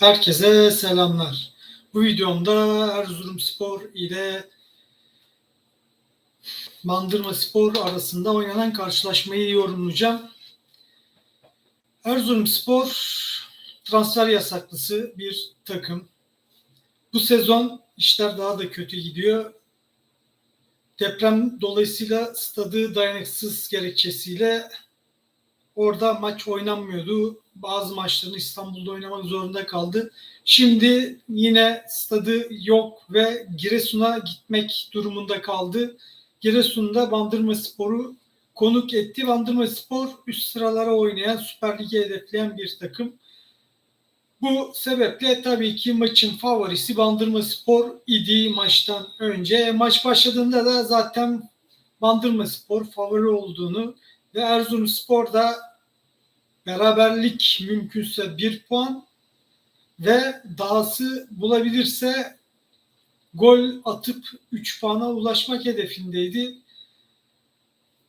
Herkese selamlar. Bu videomda Erzurumspor ile Bandırma Spor arasında oynanan karşılaşmayı yorumlayacağım. Erzurumspor transfer yasaklısı bir takım. Bu sezon işler daha da kötü gidiyor. Deprem dolayısıyla stadı dayanıksız gerekçesiyle orada maç oynanmıyordu. Bazı maçlarını İstanbul'da oynamak zorunda kaldı. Şimdi yine stadı yok ve Giresun'a gitmek durumunda kaldı. Giresun'da Bandırma Spor'u konuk etti. Bandırma Spor üst sıralara oynayan, Süper Lig'i hedefleyen bir takım. Bu sebeple tabii ki maçın favorisi Bandırma Spor idi maçtan önce. Maç başladığında da zaten Bandırma Spor favori olduğunu ve Erzurumspor da beraberlik mümkünse bir puan ve dahası bulabilirse gol atıp 3 puana ulaşmak hedefindeydi.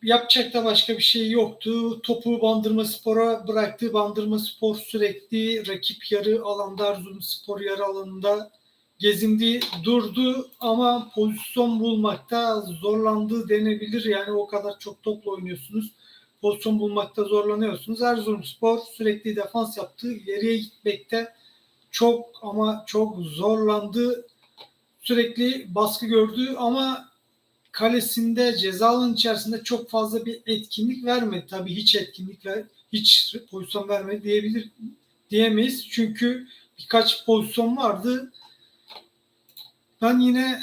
Yapacak da başka bir şey yoktu. Topu Bandırma Spor'a bıraktı. Bandırma Spor sürekli rakip yarı alanda Erzurum Spor yarı alanında gezindi, durdu ama pozisyon bulmakta zorlandı denebilir. Yani o kadar çok topla oynuyorsunuz. Pozisyon bulmakta zorlanıyorsunuz. Erzurumspor sürekli defans yaptı. İleriye gitmekte çok ama çok zorlandı. Sürekli baskı gördü ama kalesinde ceza içerisinde çok fazla bir etkinlik vermedi. Tabii hiç etkinlik ver, hiç pozisyon vermedi diyebilir diyemeyiz. Çünkü birkaç pozisyon vardı. Ben yine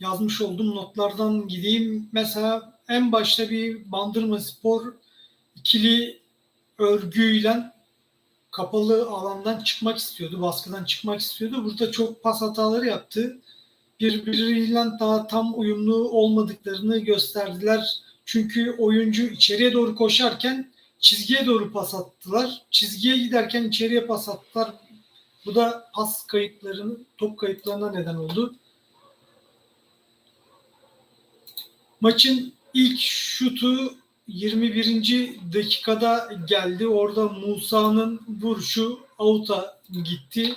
yazmış olduğum notlardan gideyim. Mesela en başta bir Bandırma Spor ikili örgüyle kapalı alandan çıkmak istiyordu. Baskıdan çıkmak istiyordu. Burada çok pas hataları yaptı. Birbiriyle daha tam uyumlu olmadıklarını gösterdiler. Çünkü oyuncu içeriye doğru koşarken çizgiye doğru pas attılar. Çizgiye giderken içeriye pas attılar. Bu da pas kayıplarının, top kayıplarına neden oldu. Maçın ilk şutu 21. dakikada geldi. Orada Musa'nın vuruşu avuta gitti.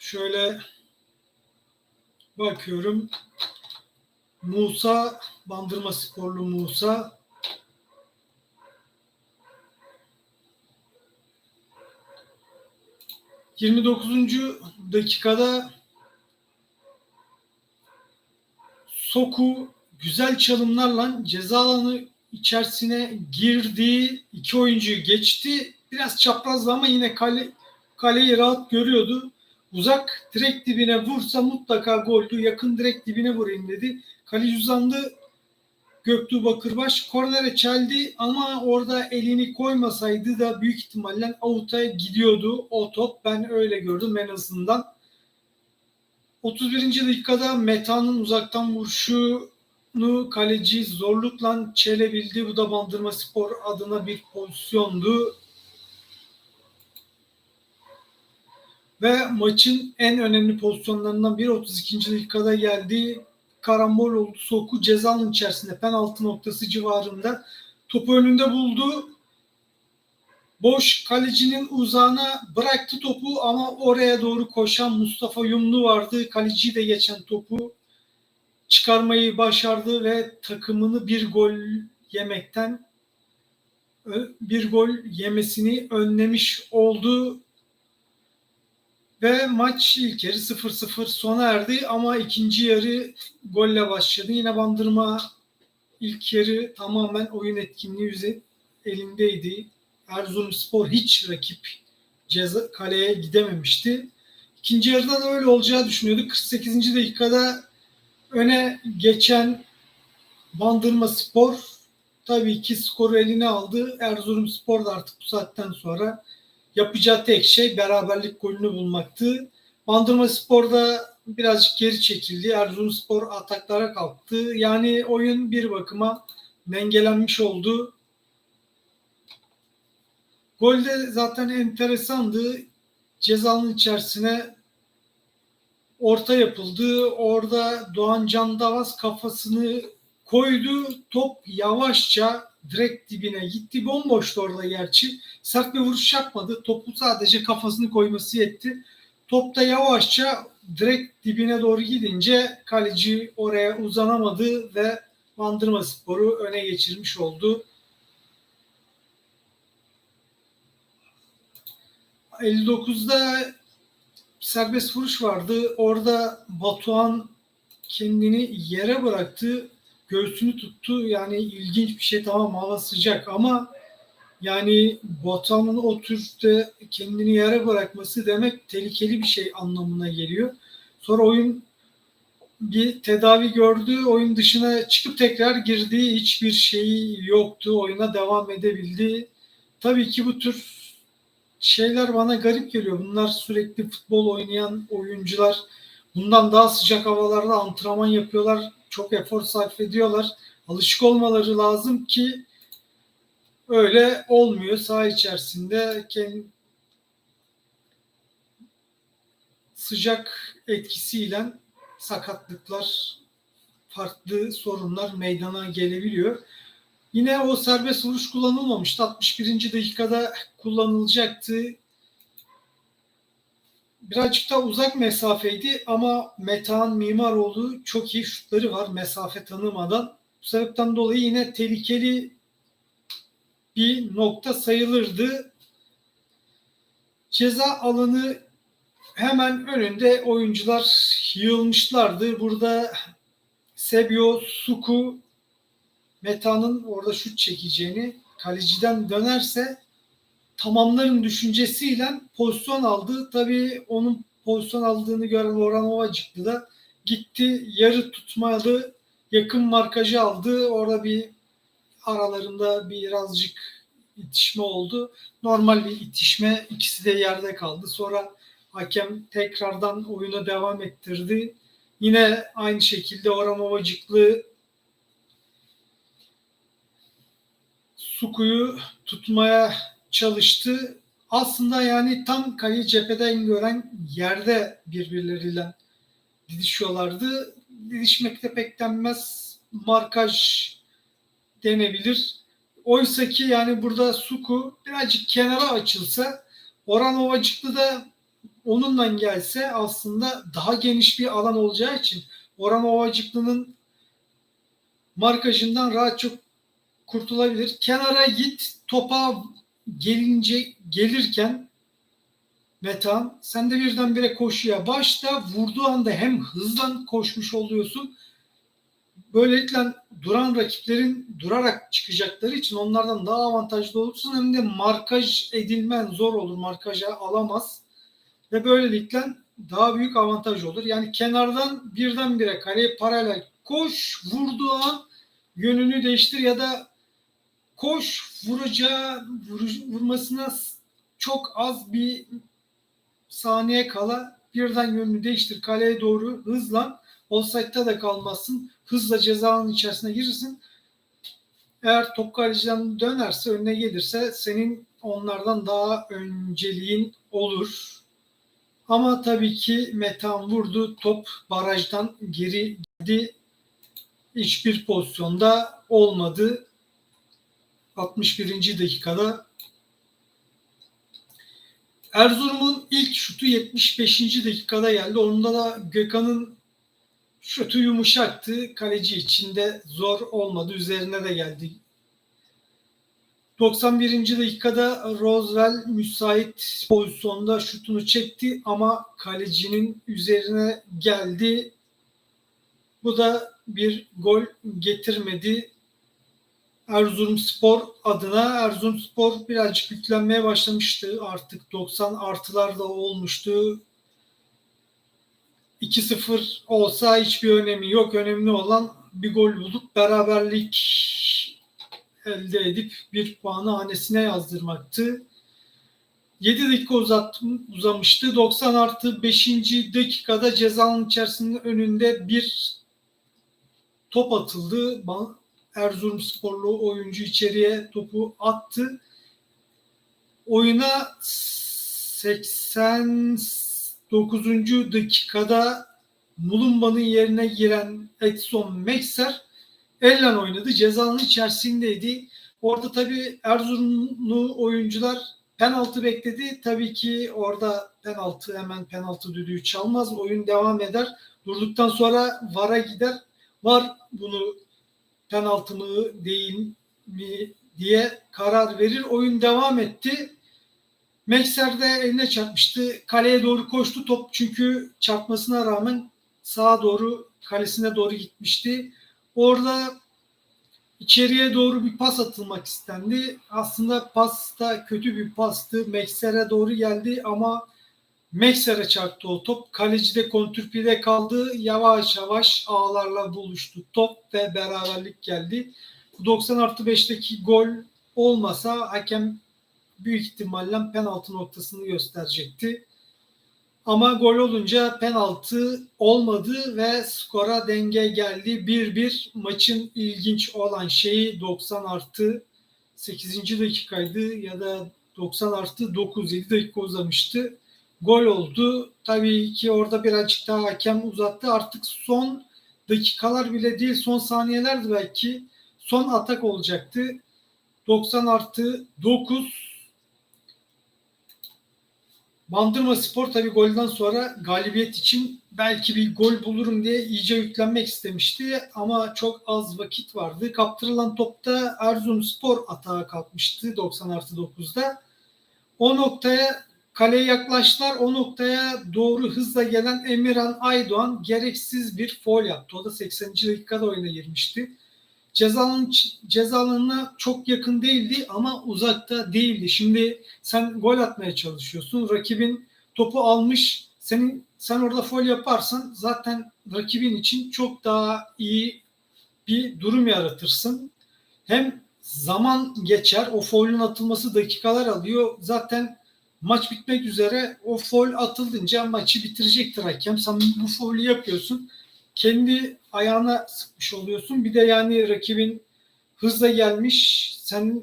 Şöyle bakıyorum. Musa, Bandırma Sporlu Musa. Yirmi dokuzuncu dakikada Soku güzel çalımlarla ceza alanı içerisine girdi. iki oyuncuyu geçti. Biraz çaprazdı ama yine kale, kaleyi rahat görüyordu. Uzak direkt dibine vursa mutlaka goldü. Yakın direkt dibine vurayım dedi. Kaleci uzandı. Göktuğ Bakırbaş kornere çeldi ama orada elini koymasaydı da büyük ihtimalle avuta gidiyordu o top. Ben öyle gördüm en azından. 31. dakikada Meta'nın uzaktan vuruşunu kaleci zorlukla çelebildi. Bu da Bandırma Spor adına bir pozisyondu. Ve maçın en önemli pozisyonlarından biri 32. dakikada geldi. Karambol. Soku cezanın içerisinde penaltı noktası civarında. Topu önünde buldu. Boş kalecinin uzağına bıraktı topu ama oraya doğru koşan Mustafa Yumlu vardı. Kaleci de geçen topu çıkarmayı başardı ve takımını bir gol yemekten bir gol yemesini önlemiş oldu. Ve maç ilk yarı 0-0 sona erdi ama ikinci yarı golle başladı. Yine bandırma ilk yarı tamamen oyun etkinliği elindeydi. Erzurumspor hiç rakip ceza kaleye gidememişti. İkinci yarıda da öyle olacağı düşünüyorduk. 48. dakikada öne geçen Bandırma Spor tabii ki skoru eline aldı. Erzurumspor da artık bu saatten sonra yapacağı tek şey beraberlik golünü bulmaktı. Bandırma Spor da birazcık geri çekildi. Erzurumspor ataklara kalktı. Yani oyun bir bakıma dengelenmiş oldu. Golde zaten enteresandı. Cezanın içerisine orta yapıldı. Orada Doğan Can Davas kafasını koydu. Top yavaşça direkt dibine gitti. Bomboştu orada gerçi. Sert bir vuruş yapmadı. Topu sadece kafasını koyması yetti. Top da yavaşça direkt dibine doğru gidince kaleci oraya uzanamadı ve Bandırma Sporu öne geçirmiş oldu. 59'da serbest vuruş vardı. Orada Batuhan kendini yere bıraktı. Göğsünü tuttu. Yani ilginç bir şey tamam hava sıcak ama yani Batuhan'ın o türde kendini yere bırakması demek tehlikeli bir şey anlamına geliyor. Sonra oyun bir tedavi gördü. Oyun dışına çıkıp tekrar girdiği hiçbir şeyi yoktu. Oyuna devam edebildi. Tabii ki bu tür şeyler bana garip geliyor. Bunlar sürekli futbol oynayan oyuncular. Bundan daha sıcak havalarda antrenman yapıyorlar. Çok efor sarf ediyorlar. Alışık olmaları lazım ki öyle olmuyor. Saha içerisinde kendi sıcak etkisiyle sakatlıklar, farklı sorunlar meydana gelebiliyor. Yine o serbest vuruş kullanılmamıştı. 61. dakikada kullanılacaktı. Birazcık da uzak mesafeydi ama Metehan Mimaroğlu çok iyi şutları var mesafe tanımadan. Bu sebepten dolayı yine tehlikeli bir nokta sayılırdı. Ceza alanı hemen önünde oyuncular yığılmışlardı. Burada Sebio Suku Meta'nın orada şut çekeceğini kaleciden dönerse tamamların düşüncesiyle pozisyon aldı. Tabii onun pozisyon aldığını gören Orhan Ovacıklı da gitti yarı tutmalı yakın markajı aldı. Orada bir aralarında birazcık itişme oldu. Normal bir itişme ikisi de yerde kaldı. Sonra hakem tekrardan oyuna devam ettirdi. Yine aynı şekilde Orhan Ovacıklı Suku'yu tutmaya çalıştı. Aslında yani tam kaleyi cepheden gören yerde birbirleriyle didişiyorlardı. Didişmekte pek denmez. Markaj denebilir. Oysa ki yani burada Suku birazcık kenara açılsa Orhan Ovacıklı da onunla gelse aslında daha geniş bir alan olacağı için Orhan Ovacıklı'nın markajından rahat çok kurtulabilir. Kenara git topa gelince gelirken Metan sen de birdenbire koşuya başla. Vurduğu anda hem hızlan koşmuş oluyorsun. Böylelikle duran rakiplerin durarak çıkacakları için onlardan daha avantajlı olursun. Hem de markaj edilmen zor olur markaja alamaz. Ve böylelikle daha büyük avantaj olur. Yani kenardan birdenbire kaleye paralel koş. Vurduğu an yönünü değiştir ya da koş vuracağı vur, vurmasına çok az bir saniye kala birden yönünü değiştir kaleye doğru hızlan offside'da da kalmazsın hızla cezanın içerisine girirsin eğer top kaleciden dönerse önüne gelirse senin onlardan daha önceliğin olur. Ama tabii ki Metan vurdu. Top barajdan geri geldi. Hiçbir pozisyonda olmadı. 61. dakikada Erzurum'un ilk şutu 75. dakikada geldi. Onda da Gökhan'ın şutu yumuşaktı. Kaleci içinde zor olmadı. Üzerine de geldi. 91. dakikada Roswell müsait pozisyonda şutunu çekti ama kalecinin üzerine geldi. Bu da bir gol getirmedi. Erzurumspor adına Erzurumspor birazcık yüklenmeye başlamıştı. Artık 90 artılar da olmuştu. 2-0 olsa hiçbir önemi yok. Önemli olan bir gol bulup beraberlik elde edip bir puanı hanesine yazdırmaktı. 7 dakika uzat, uzamıştı. 90 artı 5. dakikada cezanın içerisinde önünde bir top atıldı. Erzurum sporlu oyuncu içeriye topu attı. Oyuna 89. dakikada Mulumba'nın yerine giren Edson Mekser elle oynadı. Cezanın içerisindeydi. Orada tabii Erzurumlu oyuncular penaltı bekledi. Tabii ki orada penaltı hemen penaltı düdüğü çalmaz. Oyun devam eder. Durduktan sonra VAR'a gider. VAR bunu penaltı mı değil mi diye karar verir. Oyun devam etti. Mekser de eline çarpmıştı. Kaleye doğru koştu top çünkü çarpmasına rağmen sağa doğru kalesine doğru gitmişti. Orada içeriye doğru bir pas atılmak istendi. Aslında pas da kötü bir pastı. Mekser'e doğru geldi ama Mekser'e çarptı o top. Kaleci de kontrpide kaldı. Yavaş yavaş ağlarla buluştu top ve beraberlik geldi. 90 artı 5'teki gol olmasa hakem büyük ihtimalle penaltı noktasını gösterecekti. Ama gol olunca penaltı olmadı ve skora denge geldi. 1-1 maçın ilginç olan şeyi 90 artı 8. dakikaydı ya da 90 artı 9 7 dakika uzamıştı. Gol oldu. Tabii ki orada birazcık daha hakem uzattı. Artık son dakikalar bile değil son saniyelerdi belki. Son atak olacaktı. 90 artı 9 Bandırma Spor tabii golden sonra galibiyet için belki bir gol bulurum diye iyice yüklenmek istemişti ama çok az vakit vardı. Kaptırılan topta Erzurum Spor atağa kalkmıştı 90 artı 9'da. O noktaya kaleye yaklaştılar. O noktaya doğru hızla gelen Emirhan Aydoğan gereksiz bir foul yaptı. O da 80. dakikada oyuna girmişti. Cezanın cezalığına çok yakın değildi ama uzakta değildi. Şimdi sen gol atmaya çalışıyorsun. Rakibin topu almış. Senin sen orada foul yaparsan zaten rakibin için çok daha iyi bir durum yaratırsın. Hem zaman geçer. O foul'ün atılması dakikalar alıyor. Zaten maç bitmek üzere o foul atıldınca maçı bitirecektir hakem. Sen bu foul'ü yapıyorsun kendi ayağına sıkmış oluyorsun. Bir de yani rakibin hızla gelmiş, sen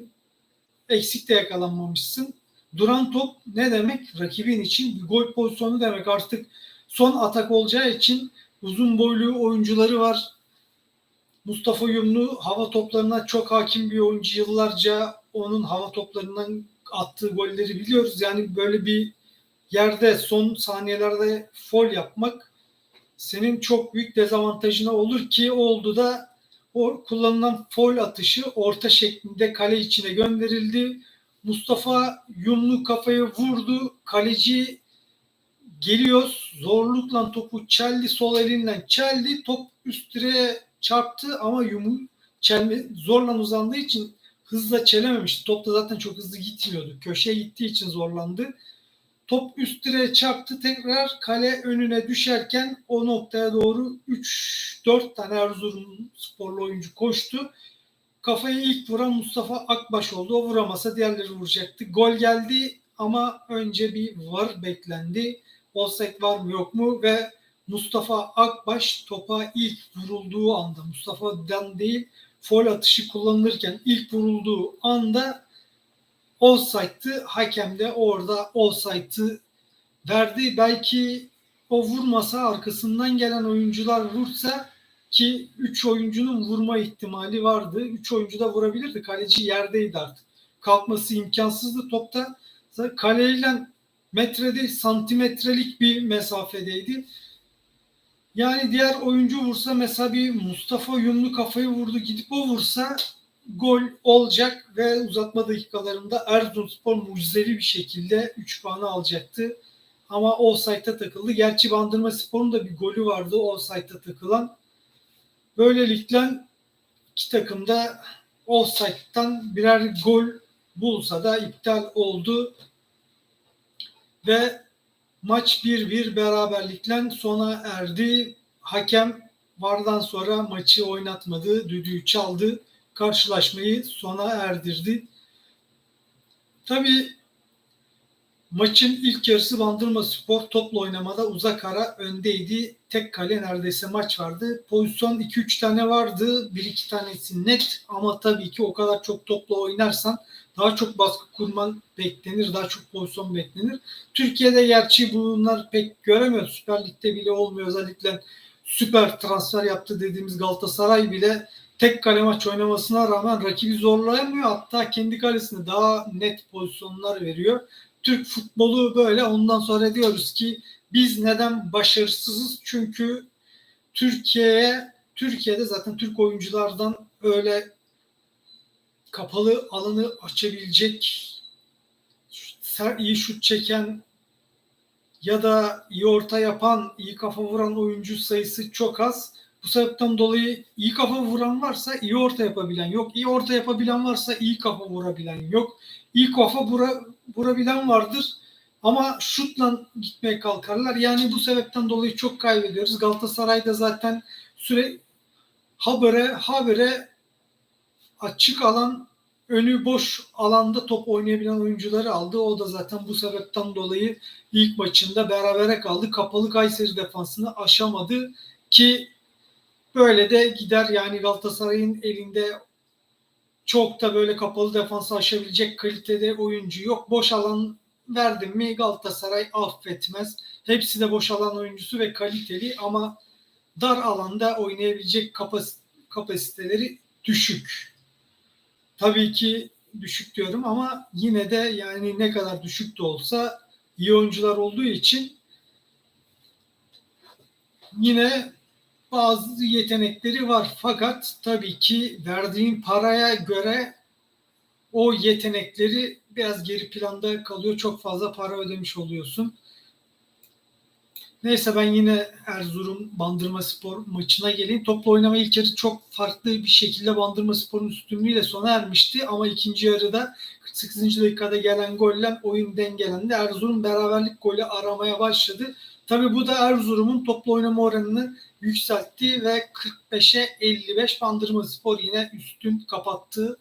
eksik de yakalanmamışsın. Duran top ne demek? Rakibin için bir gol pozisyonu demek. Artık son atak olacağı için uzun boylu oyuncuları var. Mustafa Yumlu hava toplarına çok hakim bir oyuncu. Yıllarca onun hava toplarından attığı golleri biliyoruz. Yani böyle bir yerde son saniyelerde fol yapmak senin çok büyük dezavantajına olur ki oldu da o kullanılan foul atışı orta şeklinde kale içine gönderildi. Mustafa yumlu kafayı vurdu. Kaleci geliyor. Zorlukla topu çeldi. Sol elinden çeldi. Top üst direğe çarptı ama yumu çelme zorla uzandığı için hızla çelememişti. Top da zaten çok hızlı gitmiyordu. Köşeye gittiği için zorlandı. Top üst direğe çarptı tekrar kale önüne düşerken o noktaya doğru 3-4 tane Erzurum sporlu oyuncu koştu. Kafayı ilk vuran Mustafa Akbaş oldu. O vuramasa diğerleri vuracaktı. Gol geldi ama önce bir var beklendi. Offside var mı yok mu ve Mustafa Akbaş topa ilk vurulduğu anda Mustafa'dan değil foul atışı kullanılırken ilk vurulduğu anda offside'tı. Hakem de orada offside'ı verdi. Belki o vurmasa arkasından gelen oyuncular vursa ki 3 oyuncunun vurma ihtimali vardı. 3 oyuncu da vurabilirdi. Kaleci yerdeydi artık. Kalkması imkansızdı topta. Kaleyle metre değil santimetrelik bir mesafedeydi. Yani diğer oyuncu vursa mesela bir Mustafa Yumlu kafayı vurdu gidip o vursa gol olacak ve uzatma dakikalarında Erzurumspor mucizevi bir şekilde 3 puanı alacaktı. Ama offside'a takıldı. Gerçi Bandırma Spor'un da bir golü vardı offside'a takılan. Böylelikle iki takım da offside'dan birer gol bulsa da iptal oldu. Ve maç 1-1 beraberlikle sona erdi. Hakem vardan sonra maçı oynatmadı, düdüğü çaldı karşılaşmayı sona erdirdi. Tabii maçın ilk yarısı Bandırma Spor topla oynamada uzak ara öndeydi. Tek kale neredeyse maç vardı. Pozisyon 2-3 tane vardı. 1-2 tanesi net ama tabii ki o kadar çok topla oynarsan daha çok baskı kurman beklenir. Daha çok pozisyon beklenir. Türkiye'de gerçi bunlar pek göremiyoruz. Süper Lig'de bile olmuyor. Özellikle süper transfer yaptı dediğimiz Galatasaray bile tek kale maç oynamasına rağmen rakibi zorlayamıyor. Hatta kendi kalesine daha net pozisyonlar veriyor. Türk futbolu böyle. Ondan sonra diyoruz ki biz neden başarısızız? Çünkü Türkiye'ye Türkiye'de zaten Türk oyunculardan öyle kapalı alanı açabilecek iyi şut çeken ya da iyi orta yapan, iyi kafa vuran oyuncu sayısı çok az. Bu sebepten dolayı iyi kafa vuran varsa iyi orta yapabilen yok. İyi orta yapabilen varsa iyi kafa vurabilen yok. İyi kafa vura, vurabilen vardır. Ama şutla gitmeye kalkarlar. Yani bu sebepten dolayı çok kaybediyoruz. Galatasaray'da zaten süre habere habere açık alan önü boş alanda top oynayabilen oyuncuları aldı. O da zaten bu sebepten dolayı ilk maçında berabere kaldı. Kapalı Kayseri defansını aşamadı ki böyle de gider yani Galatasaray'ın elinde çok da böyle kapalı defansı aşabilecek kalitede oyuncu yok. Boş alan verdim mi Galatasaray affetmez. Hepsi de boş alan oyuncusu ve kaliteli ama dar alanda oynayabilecek kapas kapasiteleri düşük. Tabii ki düşük diyorum ama yine de yani ne kadar düşük de olsa iyi oyuncular olduğu için yine bazı yetenekleri var. Fakat tabii ki verdiğin paraya göre o yetenekleri biraz geri planda kalıyor. Çok fazla para ödemiş oluyorsun. Neyse ben yine Erzurum Bandırma Spor maçına geleyim. Topla oynama ilk yarı çok farklı bir şekilde Bandırma Spor'un üstünlüğüyle sona ermişti. Ama ikinci yarıda 48. dakikada gelen golle oyun dengelendi. Erzurum beraberlik golü aramaya başladı. Tabi bu da Erzurum'un topla oynama oranını yükseltti ve 45'e 55 Bandırma Spor yine üstün kapattı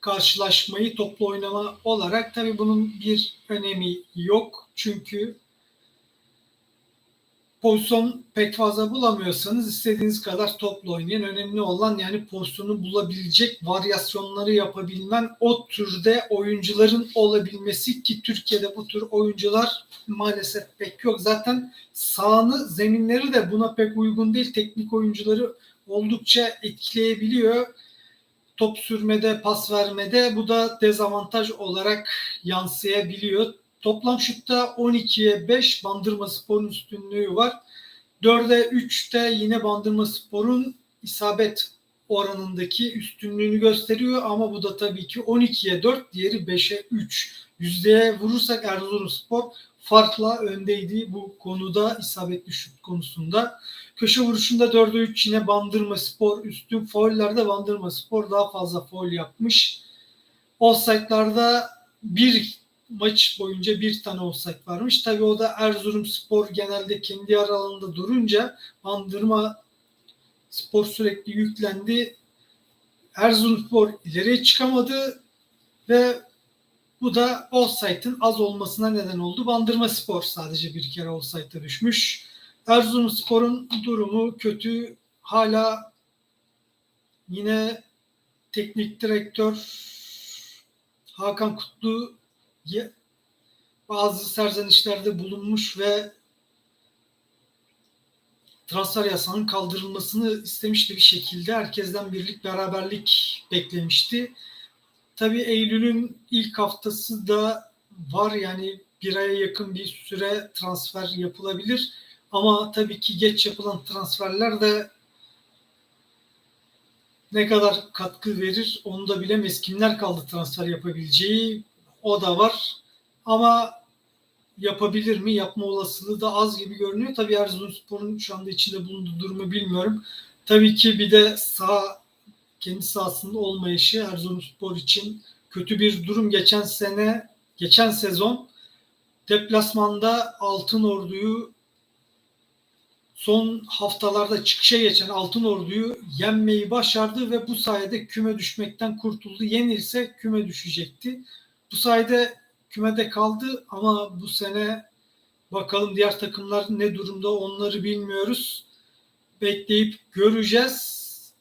karşılaşmayı toplu oynama olarak. Tabi bunun bir önemi yok. Çünkü pozisyon pek fazla bulamıyorsanız istediğiniz kadar topla oynayın. Önemli olan yani pozisyonu bulabilecek varyasyonları yapabilmen o türde oyuncuların olabilmesi ki Türkiye'de bu tür oyuncular maalesef pek yok. Zaten sahanı zeminleri de buna pek uygun değil. Teknik oyuncuları oldukça etkileyebiliyor. Top sürmede, pas vermede bu da dezavantaj olarak yansıyabiliyor. Toplam şutta 12'ye 5 Bandırma Spor'un üstünlüğü var. 4'e 3'te yine Bandırma Spor'un isabet oranındaki üstünlüğünü gösteriyor ama bu da tabii ki 12'ye 4 diğeri 5'e 3. Yüzdeye vurursak Erzurumspor farkla öndeydi bu konuda isabetli şut konusunda. Köşe vuruşunda 4'e 3 yine Bandırma Spor üstün. Faullerde Bandırma Spor daha fazla faul yapmış. Offside'larda bir maç boyunca bir tane offside varmış. Tabi o da Erzurum Spor genelde kendi aralarında durunca Bandırma Spor sürekli yüklendi. Erzurum Spor ileriye çıkamadı ve bu da offside'ın az olmasına neden oldu. Bandırma Spor sadece bir kere offside'a düşmüş. Erzurum Spor'un durumu kötü. Hala yine teknik direktör Hakan Kutlu bazı serzenişlerde bulunmuş ve transfer yasağının kaldırılmasını istemişti bir şekilde. Herkesten birlik, beraberlik beklemişti. Tabii Eylül'ün ilk haftası da var yani bir aya yakın bir süre transfer yapılabilir. Ama tabii ki geç yapılan transferler de ne kadar katkı verir onu da bilemeyiz. Kimler kaldı transfer yapabileceği o da var. Ama yapabilir mi? Yapma olasılığı da az gibi görünüyor. Tabii Erzurumspor'un şu anda içinde bulunduğu durumu bilmiyorum. Tabii ki bir de sağ kendi sahasında olmayışı Erzurumspor için kötü bir durum. Geçen sene, geçen sezon deplasmanda Altın Ordu'yu son haftalarda çıkışa geçen Altın Ordu'yu yenmeyi başardı ve bu sayede küme düşmekten kurtuldu. Yenilse küme düşecekti. Bu sayede kümede kaldı ama bu sene bakalım diğer takımlar ne durumda onları bilmiyoruz. Bekleyip göreceğiz.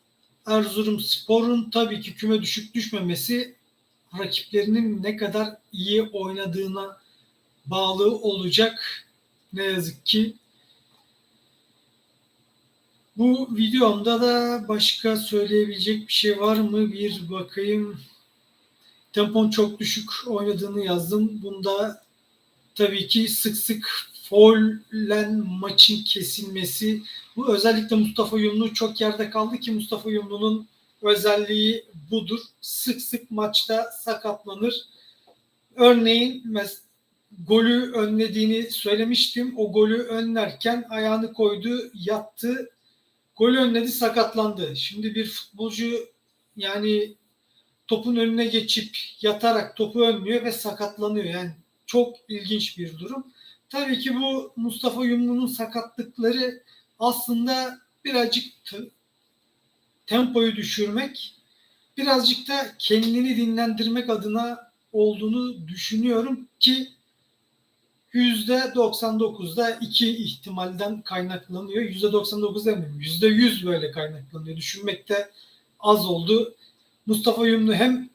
Erzurum Spor'un tabii ki küme düşük düşmemesi rakiplerinin ne kadar iyi oynadığına bağlı olacak. Ne yazık ki Bu videomda da başka söyleyebilecek bir şey var mı? Bir bakayım. Tempon çok düşük oynadığını yazdım. Bunda tabii ki sık sık faulen maçın kesilmesi. Bu özellikle Mustafa Yumlu çok yerde kaldı ki Mustafa Yumlu'nun özelliği budur. Sık sık maçta sakatlanır. Örneğin mes- golü önlediğini söylemiştim. O golü önlerken ayağını koydu, yattı. Golü önledi, sakatlandı. Şimdi bir futbolcu yani topun önüne geçip yatarak topu önlüyor ve sakatlanıyor. Yani çok ilginç bir durum. Tabii ki bu Mustafa Yumlu'nun sakatlıkları aslında birazcık tempoyu düşürmek, birazcık da kendini dinlendirmek adına olduğunu düşünüyorum ki %99'da iki ihtimalden kaynaklanıyor. %99 demiyorum. %100 böyle kaynaklanıyor. Düşünmekte az oldu. Mustafa Yumlu hem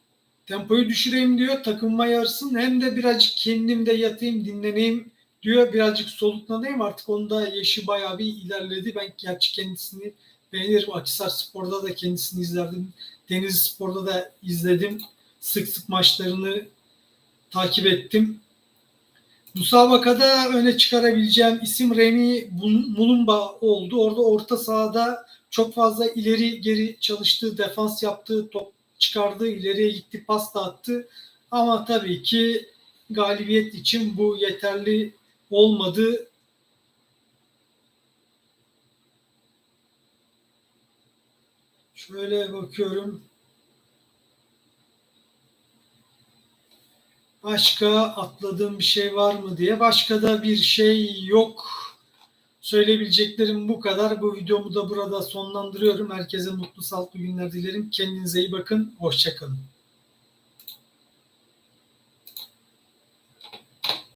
tempoyu düşüreyim diyor, takımıma yarsın hem de birazcık kendim de yatayım, dinleneyim diyor. Birazcık soluklanayım artık onda yaşı bayağı bir ilerledi. Ben gerçi kendisini beğenirim. Akisar Spor'da da kendisini izlerdim. Denizli Spor'da da izledim. Sık sık maçlarını takip ettim. Musabakada öne çıkarabileceğim isim Remy Mulumba oldu. Orada orta sahada çok fazla ileri geri çalıştığı, defans yaptığı, top çıkardığı, ileriye gitti, pas da attı. Ama tabii ki galibiyet için bu yeterli olmadı. Şöyle bakıyorum. Başka atladığım bir şey var mı diye. Başka da bir şey yok. Söyleyebileceklerim bu kadar. Bu videomu da burada sonlandırıyorum. Herkese mutlu sağlıklı günler dilerim. Kendinize iyi bakın. Hoşçakalın.